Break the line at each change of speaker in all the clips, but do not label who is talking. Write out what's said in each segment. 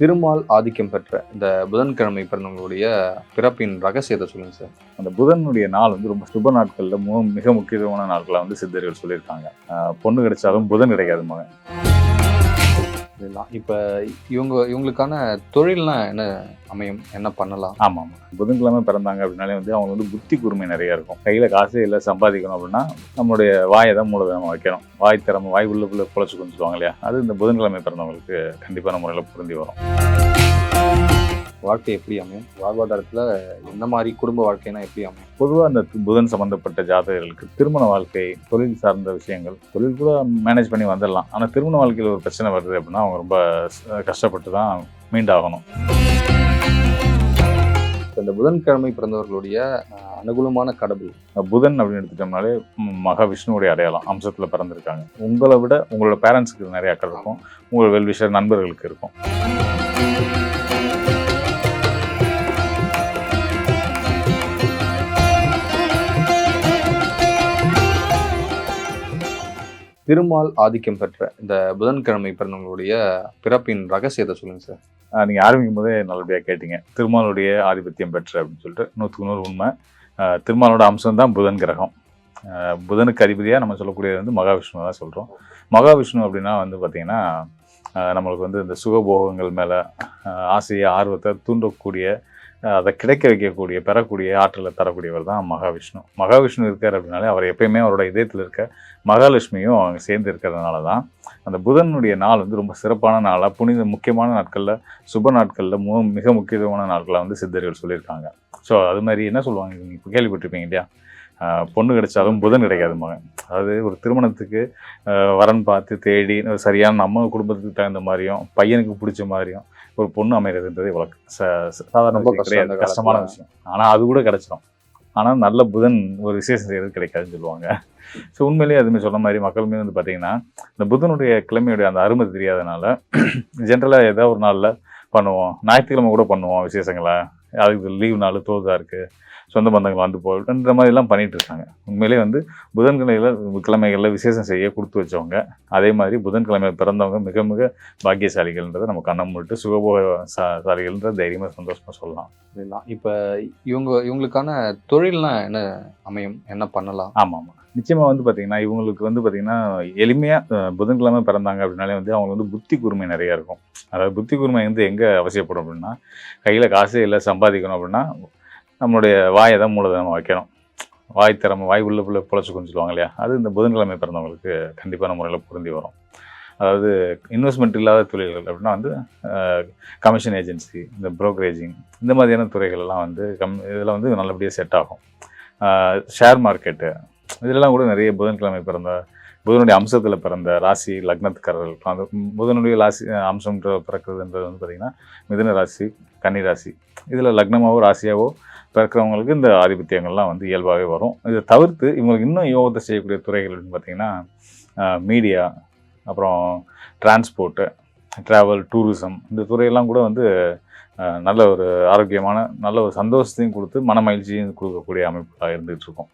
திருமால் ஆதிக்கம் பெற்ற இந்த புதன்கிழமை பிறந்தவங்களுடைய பிறப்பின் ரகசியத்தை சொல்லுங்க சார்.
அந்த புதனுடைய நாள் வந்து ரொம்ப சுப நாட்கள்ல மிக முக்கியமான நாட்களா வந்து சித்தர்கள் சொல்லியிருக்காங்க. பொண்ணு கிடைச்சாலும் புதன் கிடைக்காது மகன்.
இதெல்லாம் இப்போ இவங்க இவங்களுக்கான தொழில்லாம் என்ன அமையும்? என்ன பண்ணலாம்?
ஆமாம் ஆமாம் புதன்கிழமை பிறந்தாங்க அப்படின்னாலே வந்து அவங்க வந்து புத்தி கூர்மை நிறையா இருக்கும். கையில் காசே இல்லை சம்பாதிக்கணும் அப்படின்னா நம்மளுடைய வாயை தான் மூலதனமாக வைக்கணும். வாய் திறமை வாய் உள்ள உள்ள குழச்சு கொஞ்சுவாங்க இல்லையா? அது இந்த புதன்கிழமை பிறந்தவங்களுக்கு கண்டிப்பான முறையில் பொருந்தி வரும்.
வாழ்க்கை எப்படி அமையும்? வாழ்வாதாரத்தில் எந்த மாதிரி குடும்ப வாழ்க்கைனா எப்படி அமையும்?
பொதுவாக அந்த புதன் சம்பந்தப்பட்ட ஜாதகர்களுக்கு திருமண வாழ்க்கை தொழில் சார்ந்த விஷயங்கள் தொழில் கூட மேனேஜ் பண்ணி வந்துடலாம். ஆனால் திருமண வாழ்க்கையில் ஒரு பிரச்சனை வருது அப்படின்னா அவங்க ரொம்ப கஷ்டப்பட்டு தான் மீண்டாகணும்.
இந்த புதன்கிழமை பிறந்தவர்களுடைய அனுகூலமான கடவுள்.
புதன் அப்படின்னு எடுத்துட்டோம்னாலே ம், மகாவிஷ்ணுவுடைய அடையாளம் அம்சத்தில் பிறந்திருக்காங்க. உங்களை விட உங்களோட பேரண்ட்ஸுக்கு நிறைய அக்கறை இருக்கும். உங்களோட வெல்விஷர் நண்பர்களுக்கு இருக்கும்.
திருமால் ஆதிக்கம் பெற்ற இந்த புதன்கிழமை பிறந்தவங்களுடைய பிறப்பின் ரகசியத்தை சொல்லுங்க சார்.
நீங்கள் ஆரம்பிக்கும் போதே நல்லபடியாக கேட்டீங்க. திருமாலுடைய ஆதிபத்தியம் பெற்ற அப்படின்னு சொல்லிட்டு நூற்றுக்கு நூறு உண்மை. திருமாலோட அம்சம் தான் புதன் கிரகம். புதனுக்கு அதிபதியாக நம்ம சொல்லக்கூடியது வந்து மகாவிஷ்ணு தான் சொல்கிறோம் மகாவிஷ்ணு அப்படின்னா வந்து பார்த்திங்கன்னா நம்மளுக்கு வந்து இந்த சுகபோகங்கள் மேலே ஆசையை ஆர்வத்தை தூண்டக்கூடிய அதை கிடைக்க வைக்கக்கூடிய பெறக்கூடிய ஆற்றலை தரக்கூடியவர் தான் மகாவிஷ்ணு. மகாவிஷ்ணு இருக்கார் அப்படின்னாலே அவர் எப்பயுமே அவரோட இதயத்தில் இருக்க மகாலட்சுமியும் அவங்க சேர்ந்து இருக்கிறதுனால தான் அந்த புதனுடைய நாள் வந்து ரொம்ப சிறப்பான நாளாக புனித முக்கியமான நாட்களில் சுப நாட்களில் மு மிக முக்கியத்துவமான நாட்களாக வந்து சித்தர்கள் சொல்லியிருக்காங்க. ஸோ அது மாதிரி என்ன சொல்லுவாங்க? நீங்கள் இப்போ கேள்விப்பட்டிருப்பீங்க இல்லையா? பொண்ணு கிடைச்சாலும் புதன் கிடைக்காது மகன். அதாவது ஒரு திருமணத்துக்கு வரன் பார்த்து தேடி சரியான நம்ம குடும்பத்துக்கு தகுந்த மாதிரியும் பையனுக்கு பிடிச்ச மாதிரியும் ஒரு பொண்ணு அமைகிறதுன்றது ச- சாதாரண கிடையாது. கஷ்டமான. விஷயம். ஆனால் அது கூட கிடைச்சிடும் ஆனால் நல்ல புதன் ஒரு விசேஷம் செய்கிறது கிடைக்காதுன்னு சொல்லுவாங்க. ஸோ உண்மையிலேயே அதுமாதிரி சொன்ன மாதிரி மக்களுமே வந்து பார்த்தீங்கன்னா இந்த புதனுடைய கிழமையுடைய அந்த அருமை தெரியாதனால ஜென்ரலாக ஏதோ ஒரு நாளில் பண்ணுவோம். ஞாயிற்றுக்கிழமை கூட பண்ணுவோம் விசேஷங்களை. அதுக்கு லீவ் நாள் தோதா இருக்குது சொந்த பந்தங்கள் வந்து போன்ற மாதிரிலாம் பண்ணிட்டு இருக்காங்க உண்மையிலேயே வந்து புதன்கிழமையில் கிழமைகளில் விசேஷம் செய்ய கொடுத்து வச்சவங்க அதே மாதிரி புதன்கிழமை பிறந்தவங்க மிக மிக பாக்கியசாலிகள்ன்றதை நம்ம கண்ணம் மூட்டு சுகபோக சா- சாலிகள்ன்ற தைரியமாக சந்தோஷமாக சொல்லலாம்.
இதெல்லாம் இப்போ இவங்க இவங்களுக்கான தொழில்லாம் என்ன அமையும்? என்ன பண்ணலாம்?
ஆமாம். ஆமாம் நிச்சயமாக வந்து பார்த்தீங்கன்னா இவங்களுக்கு வந்து பார்த்தீங்கன்னா எளிமையாக புதன்கிழமை பிறந்தாங்க அப்படின்னாலே வந்து அவங்க வந்து புத்தி கூர்மை நிறையா இருக்கும். அதாவது புத்தி கூர்மை வந்து எங்கே அவசியப்படும் அப்படின்னா கையில் காசே இல்லை சம்பாதிக்கணும் அப்படின்னா நம்மளுடைய வாயை தான் மூலதனமாக வைக்கணும். வாய் திறமை வாய் உள்ள உள்ள புழைச்சி சொல்லுவாங்க இல்லையா? அது இந்த புதன்கிழமை பிறந்தவங்களுக்கு கண்டிப்பான முறையில் பொருந்தி வரும். அதாவது இன்வெஸ்ட்மெண்ட் இல்லாத தொழில்கள் அப்படின்னா வந்து கமிஷன் ஏஜென்சி இந்த ப்ரோக்கரேஜிங் இந்த மாதிரியான துறைகள்லாம் வந்து கம் இதில் வந்து நல்லபடியாக செட் ஆகும். ஷேர் மார்க்கெட்டு இதெல்லாம் கூட நிறைய புதன்கிழமை பிறந்த புதனுடைய அம்சத்தில் பிறந்த ராசி லக்னத்துக்காரர்கள் அந்த புதனுடைய ராசி அம்சம்ன்ற பிறக்கிறதுன்றது வந்து பார்த்திங்கன்னா மிதுன ராசி கன்னி ராசி. இதில் லக்னமாவோ ராசியாவோ பிறக்கிறவங்களுக்கு இந்த ஆதிபத்தியங்கள்லாம் வந்து இயல்பாகவே வரும். இதை தவிர்த்து இவங்களுக்கு இன்னும் யோகத்தை செய்யக்கூடிய துறைகள் அப்படின்னு பார்த்தீங்கன்னா மீடியா அப்புறம் டிரான்ஸ்போர்ட்டு ட்ராவல் டூரிசம் இந்த துறையெல்லாம் கூட வந்து நல்ல ஒரு ஆரோக்கியமான நல்ல ஒரு சந்தோஷத்தையும் கொடுத்து மன மகிழ்ச்சியும் கொடுக்கக்கூடிய அமைப்பாக இருந்துகிட்டுருக்கும்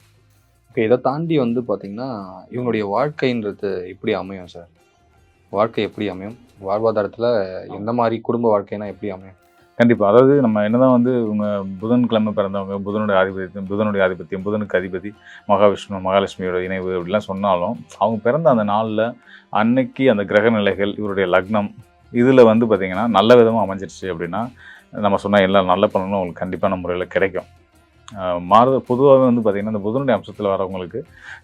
இப்போ இதை தாண்டி வந்து பார்த்திங்கன்னா இவங்களுடைய வாழ்க்கைன்றது எப்படி அமையும் சார்? வாழ்க்கை எப்படி அமையும்? வாழ்வாதாரத்தில் எந்த மாதிரி குடும்ப வாழ்க்கைனா எப்படி அமையும்?
கண்டிப்பாக அதாவது நம்ம என்னதான் வந்து இவங்க புதன்கிழமை பிறந்தவங்க புதனுடைய ஆதிபத்தியம் புதனுடைய ஆதிபத்தியம் புதனுக்கு அதிபதி மகாவிஷ்ணு மகாலட்சுமியோட இணைவு அப்படிலாம் சொன்னாலும் அவங்க பிறந்த அந்த நாளில் அன்னைக்கு அந்த கிரக நிலைகள் இவருடைய லக்னம் இதில் வந்து பார்த்திங்கன்னா நல்ல விதமாக அமைஞ்சிருச்சு அப்படின்னா நம்ம சொன்னால் எல்லா நல்ல பலனும் அவங்களுக்கு கண்டிப்பான முறையில் கிடைக்கும். ஆஹ் மாறுத பொதுவாகவே வந்து பார்த்திங்கன்னா இந்த புதனுடைய அம்சத்தில் வரவங்களுக்கு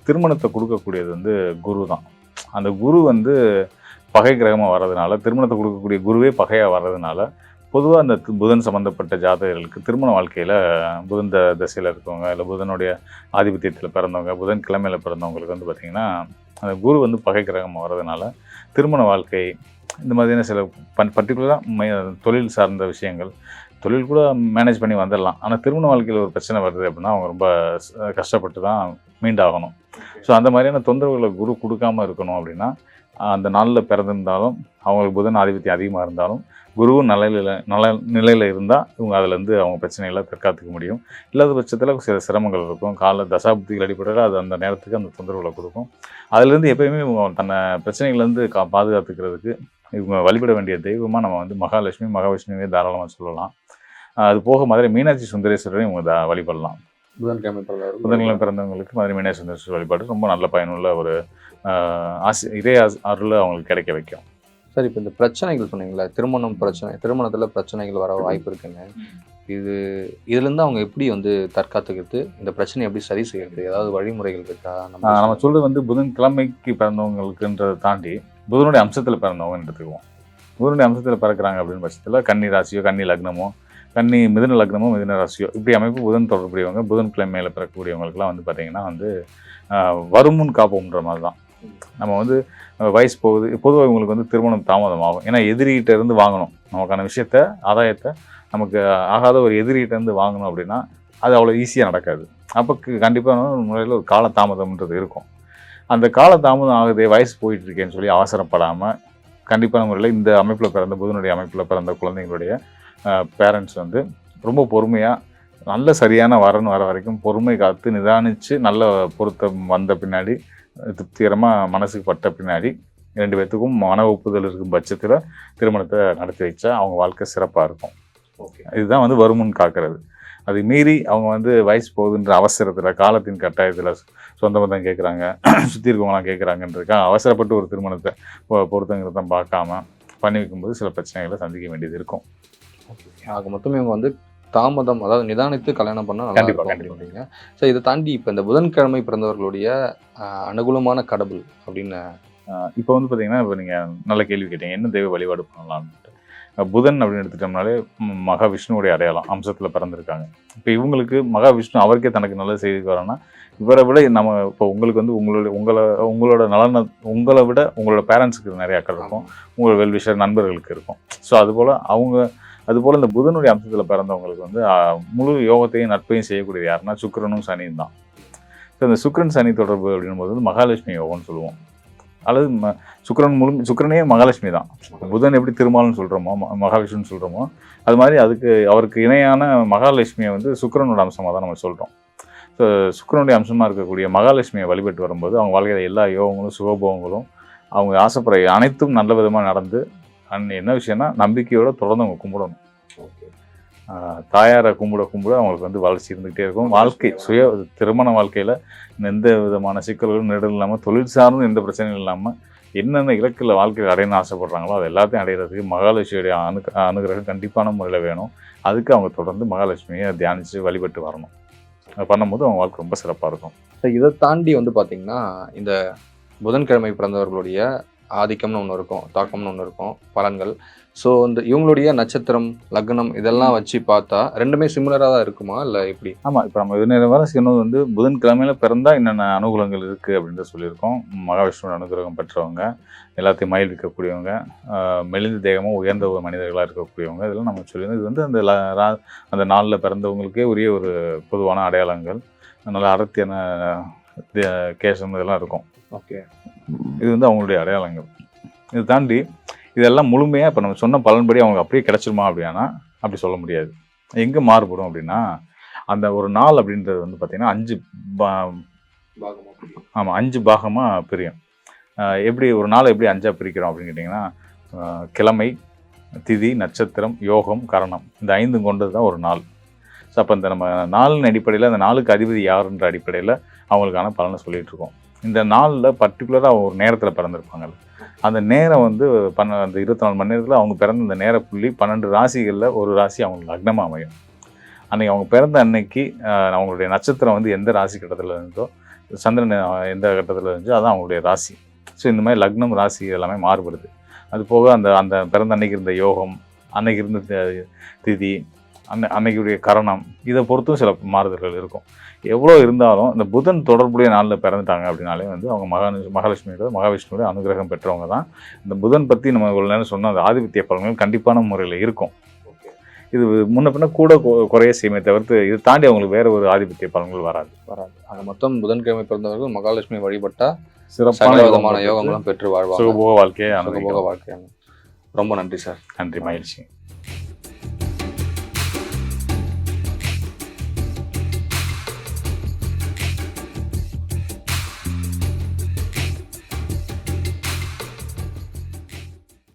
திருமணத்தை கொடுக்கக்கூடியது வந்து குரு தான். அந்த குரு வந்து பகை கிரகமாக வர்றதுனால திருமணத்தை கொடுக்கக்கூடிய குருவே பகையாக வர்றதுனால பொதுவாக அந்த புதன் சம்மந்தப்பட்ட ஜாதகர்களுக்கு திருமண வாழ்க்கையில் புதன் த தசையில் இருக்கவங்க இல்லை புதனுடைய ஆதிபத்தியத்தில் பிறந்தவங்க புதன் கிழமையில் பிறந்தவங்களுக்கு வந்து பார்த்திங்கன்னா அந்த குரு வந்து பகை கிரகம் வர்றதுனால திருமண வாழ்க்கை இந்த மாதிரியான சில பன் பர்டிகுலராக தொழில் சார்ந்த விஷயங்கள் தொழில் கூட மேனேஜ் பண்ணி வந்துடலாம் ஆனால் திருமண வாழ்க்கையில் ஒரு பிரச்சனை வருது அப்படின்னா அவங்க ரொம்ப கஷ்டப்பட்டு தான் மீண்டாகணும். ஸோ அந்த மாதிரியான தொந்தரவுகளை குரு கொடுக்காம இருக்கணும் அப்படின்னா அந்த நாளில் பிறந்திருந்தாலும் அவங்களுக்கு புதன் ஆதிபத்தியம் அதிகமாக இருந்தாலும் குருவும் நிலையில் நல்ல நிலையில் இருந்தால் இவங்க அதுலேருந்து அவங்க பிரச்சனைகளை தற்காத்துக்க முடியும். இல்லாத பட்சத்தில் சில சிரமங்கள் இருக்கும். கால தசாப்திகள் அடிப்படையில் அது அந்த நேரத்துக்கு அந்த தொந்தரவுகளை கொடுக்கும். அதுலேருந்து எப்பயுமே இவங்க தன்னை பிரச்சனைகள்லேருந்து கா பாதுகாத்துக்கிறதுக்கு இவங்க வழிபட வேண்டிய தெய்வமாக நம்ம வந்து மகாலட்சுமி மகாவிஷ்ணுவே தாராளமாக சொல்லலாம். அது போக மதுரை மீனாட்சி சுந்தரேஸ்வரரையும் இவங்க தா- வழிபடலாம்.
புதன்கிழமை பிறந்தவர்கள்
புதன்கிழமை பிறந்தவங்களுக்கு மதுரை மீனாட்சி சுந்தரேஸ்வரர் வழிபாடு ரொம்ப நல்ல பயனுள்ள ஒரு ஆசி இதே அருள் அவங்களுக்கு கிடைக்க வைக்கும்.
சார் இப்போ இந்த பிரச்சனைகள் சொன்னீங்களா திருமணம் பிரச்சனை திருமணத்துல பிரச்சனைகள் வர வாய்ப்பு இருக்குங்க இது இதுல இருந்து அவங்க எப்படி வந்து தற்காத்துக்கிறது? இந்த பிரச்சனையை எப்படி சரி செய்யறது? ஏதாவது வழிமுறைகள் இருக்கா?
நம்ம
நம்ம
சொல்றது வந்து புதன்கிழமைக்கு பிறந்தவங்களுக்குன்றதை தாண்டி புதனுடைய அம்சத்தில் பிறந்தவங்கன்னு எடுத்துக்குவோம். புதனுடைய அம்சத்தில் பிறக்கிறாங்க அப்படின்னு பட்சத்தில் கன்னி ராசியோ கன்னி லக்னமோ கன்னி மிதன லக்னமோ மிதன ராசியோ இப்படி அமைப்பு புதன் தொடர்புடையவங்க புதன் கிழமையில் பிறக்கக்கூடியவங்களுக்குலாம் வந்து பார்த்தீங்கன்னா வந்து வருமுன் காப்போம்ன்ற மாதிரி தான் நம்ம வந்து வயசு போகுது பொதுவாக இவங்களுக்கு வந்து திருமணம் தாமதமாகும். ஏன்னா எதிரிகிட்ட இருந்து வாங்கணும். நமக்கான விஷயத்த ஆதாயத்தை நமக்கு ஆகாத ஒரு எதிரிகிட்ட இருந்து வாங்கணும் அப்படின்னா அது அவ்வளோ ஈஸியாக நடக்காது. அப்போ கண்டிப்பாக முறையில் ஒரு கால தாமதம்ன்றது இருக்கும். அந்த கால தாமதம் ஆகுதே வயசு போயிட்டுருக்கேன்னு சொல்லி அவசரப்படாமல் கண்டிப்பான முறையில் இந்த அமைப்பில் பிறந்த புதனுடைய அமைப்பில் பிறந்த குழந்தைங்களுடைய பேரண்ட்ஸ் வந்து ரொம்ப பொறுமையாக நல்ல சரியான வரன் வர வரைக்கும் பொறுமை காத்து நிதானித்து நல்ல பொருத்தம் வந்த பின்னாடி திருப்திகரமாக மனசுக்கு பட்ட பின்னாடி ரெண்டு பேர்த்துக்கும் மன ஒப்புதல் இருக்கும் பட்சத்தில் திருமணத்தை நடத்தி வச்சா அவங்க வாழ்க்கை சிறப்பாக இருக்கும்.
ஓகே.
இதுதான் வந்து வருமுன் காக்கிறது. அது மீறி அவங்க வந்து வயசு போகுதுன்ற அவசரத்தில் காலத்தின் கட்டாயத்தில் சொந்த பந்தம் கேட்குறாங்க சுற்றி இருக்கவங்களாம் கேட்குறாங்கன்றதுக்காக அவசரப்பட்டு ஒரு திருமணத்தை பொருத்தங்கிறத பார்க்காம பண்ணி வைக்கும்போது சில பிரச்சனைகளை சந்திக்க வேண்டியது இருக்கும்.
ஆக மொத்தம் இவங்க வந்து தாமதம் அதாவது நிதானித்து கல்யாணம் பண்ணா நல்லா இருக்கும். அப்படின்றீங்க ஸோ இதை தாண்டி இப்போ இந்த புதன்கிழமை பிறந்தவர்களுடைய அனுகூலமான கடவுள் அப்படின்னு
இப்போ வந்து பார்த்தீங்கன்னா இப்போ நீங்கள் நல்ல கேள்வி கேட்டீங்க. என்ன தெய்வ வழிபாடு பண்ணலாம்ட்டு அஹ் புதன் அப்படின்னு எடுத்துட்டோம்னாலே மகாவிஷ்ணுவுடைய அடையாளம் அம்சத்தில் பிறந்திருக்காங்க. இப்போ இவங்களுக்கு மகாவிஷ்ணு அவருக்கே தனக்கு நல்லது செய்து வரோன்னா இவரை விட நம்ம இப்போ உங்களுக்கு வந்து உங்களுடைய உங்களை உங்களோட நலன உங்களை விட உங்களோட பேரண்ட்ஸுக்கு நிறைய அக்கறை இருக்கும். உங்களோட வெல்விஷர் நண்பர்களுக்கு இருக்கும். ஸோ அதுபோல் அவங்க அதுபோல் இந்த புதனுடைய அம்சத்தில் பிறந்தவங்களுக்கு வந்து முழு யோகத்தையும் நட்பையும் செய்யக்கூடியது யாருன்னா சுக்கிரனும் சனியும் தான். ஸோ இந்த சுக்கிரன் சனி தொடர்பு அப்படின்னும் போது வந்து மகாலட்சுமி யோகம்னு சொல்லுவோம். அல்லது ம சுக்கிரன் முழு சுக்கிரனே மகாலட்சுமி தான். புதன் எப்படி திருமால்னு சொல்கிறோமோ மகாவிஷ்ணுன்னு சொல்கிறோமோ அது மாதிரி அதுக்கு அவருக்கு இணையான மகாலட்சுமியை வந்து சுக்கிரனோட அம்சமாக தான் நம்ம சொல்கிறோம் ஸோ சுக்கிரனுடைய அம்சமாக இருக்கக்கூடிய மகாலட்சுமியை வழிபட்டு வரும்போது அவங்க வாழ்க்கையில் எல்லா யோகங்களும் சுகபோகங்களும் அவங்க ஆசைப்படுற அனைத்தும் நல்ல விதமாக நடந்து அண்ட் என்ன விஷயம்னா நம்பிக்கையோட தொடர்ந்து அவங்க கும்பிடணும். தாயாரை கும்பிட கும்பிட அவங்களுக்கு வந்து வளர்ச்சி இருந்துகிட்டே இருக்கும். வாழ்க்கை சுய திருமண வாழ்க்கையில் எந்த விதமான சிக்கல்களும் நெருடல் இல்லாமல் தொழில் சார்ந்து எந்த பிரச்சனையும் இல்லாமல் என்னென்ன இலக்கில் வாழ்க்கையில் அடையணும்னு ஆசைப்படுறாங்களோ அது எல்லாத்தையும் அடையிறதுக்கு மகாலட்சுமியுடைய அனு அனுகிரகம் கண்டிப்பான முறையில் வேணும். அதுக்கு அவங்க தொடர்ந்து மகாலட்சுமியை தியானித்து வழிபட்டு வரணும். அது பண்ணும்போது அவங்க வாழ்க்கை ரொம்ப சிறப்பாக இருக்கும்.
ஸோ இதை தாண்டி வந்து பார்த்தீங்கன்னா இந்த புதன்கிழமை பிறந்தவர்களுடைய ஆதிக்கம்னு ஒன்று இருக்கும் தாக்கம்னு ஒன்று இருக்கும் பலன்கள். ஸோ இந்த இவங்களுடைய நட்சத்திரம் லக்னம் இதெல்லாம் வச்சு பார்த்தா ரெண்டுமே சிமிலராக தான் இருக்குமா? இல்லை எப்படி?
ஆமாம் இப்போ நம்ம இது வர சொன்னது வந்து புதன்கிழமையில பிறந்தா என்னென்ன அனுகூலங்கள் இருக்குது அப்படின்ட்டு சொல்லியிருக்கோம். மகாவிஷ்ணுவோட அனுகிரகம் பெற்றவங்க எல்லாத்தையும் மயில் இருக்கக்கூடியவங்க ஆஹ் மெலிந்த தேகமும் உயர்ந்த ஒரு மனிதர்களாக இருக்கக்கூடியவங்க இதெல்லாம் நம்ம சொல்லியிருந்தோம். இது வந்து அந்த அந்த நாளில் பிறந்தவங்களுக்கே உரிய ஒரு பொதுவான அடையாளங்கள். நல்ல அடர்த்தியான கேசம் இதெல்லாம் இருக்கும்.
ஓகே.
இது வந்து அவங்களுடைய அடையாளங்கள். இது தாண்டி இதெல்லாம் முழுமையாக இப்போ நம்ம சொன்ன பலன்படி அவங்க அப்படியே கிடைச்சிருமா அப்படின்னா அப்படி சொல்ல முடியாது. எங்கே மாறுபடும் அப்படின்னா அந்த ஒரு நாள் அப்படின்றது வந்து பார்த்திங்கன்னா அஞ்சு ஆமாம் அஞ்சு பாகமாக பிரியும். எப்படி ஒரு நாளை எப்படி அஞ்சாக பிரிக்கிறோம் அப்படின்னு கேட்டிங்கன்னா கிழமை திதி நட்சத்திரம் யோகம் கரணம். இந்த ஐந்தும் கொண்டது தான் ஒரு நாள். ஸோ அப்போ இந்த நம்ம நாளின் அடிப்படையில் அந்த நாளுக்கு அதிபதி யாருன்ற அடிப்படையில் அவங்களுக்கான பலனை சொல்லிகிட்ருக்கோம் இருக்கோம் இந்த நாளில் பர்டிகுலராக ஒரு நேரத்தில் பிறந்திருப்பாங்கல்ல அந்த நேரம் வந்து பன்ன அந்த இருபத்தி நாலு மணி நேரத்தில் அவங்க பிறந்த அந்த நேர புள்ளி பன்னெண்டு ராசிகளில் ஒரு ராசி அவங்களுக்கு லக்னமாக அமையும். அன்றைக்கி அவங்க பிறந்த அன்னைக்கு அவங்களுடைய நட்சத்திரம் வந்து எந்த ராசி கட்டத்தில் இருந்தோ சந்திரன் எந்த கட்டத்தில் இருந்துச்சோ அதான் அவங்களுடைய ராசி. ஸோ இந்த மாதிரி லக்னம் ராசி எல்லாமே மாறுபடுது. அது போக அந்த அந்த பிறந்த அன்னைக்கு இருந்த யோகம் அன்னைக்கு இருந்த திதி அன்னை அன்னைக்குடைய கரணம். இதை பொறுத்தும் சில மாறுதல்கள் இருக்கும். எவ்வளோ இருந்தாலும் இந்த புதன் தொடர்புடைய நாளில் பிறந்துட்டாங்க அப்படின்னாலே வந்து அவங்க மகா மகாலட்சுமியோட மகாவிஷ்ணுவோட அனுகிரகம் பெற்றவங்க தான். இந்த புதன் பற்றி நம்ம இவ்வளோ நேரம் சொன்ன அந்த ஆதிபத்திய பலன்கள் கண்டிப்பான முறையில் இருக்கும். இது முன்ன பின்ன கூட குறைய செய்யுமே தவிர்த்து இது தாண்டி அவங்களுக்கு வேற ஒரு ஆதிபத்திய பலன்கள் வராது.
வராது. ஆக மொத்தம் புதன்கிழமை பிறந்தவர்கள் மகாலட்சுமி வழிபட்டா
சிறப்பான
விதமான யோகங்களும் பெற்று வாழ்வாங்க.
சுகபோக வாழ்க்கையை
சுகபோக
அனுபவிக்கலாம்.
வாழ்க்கை ரொம்ப நன்றி சார்.
நன்றி மகிழ்ச்சி.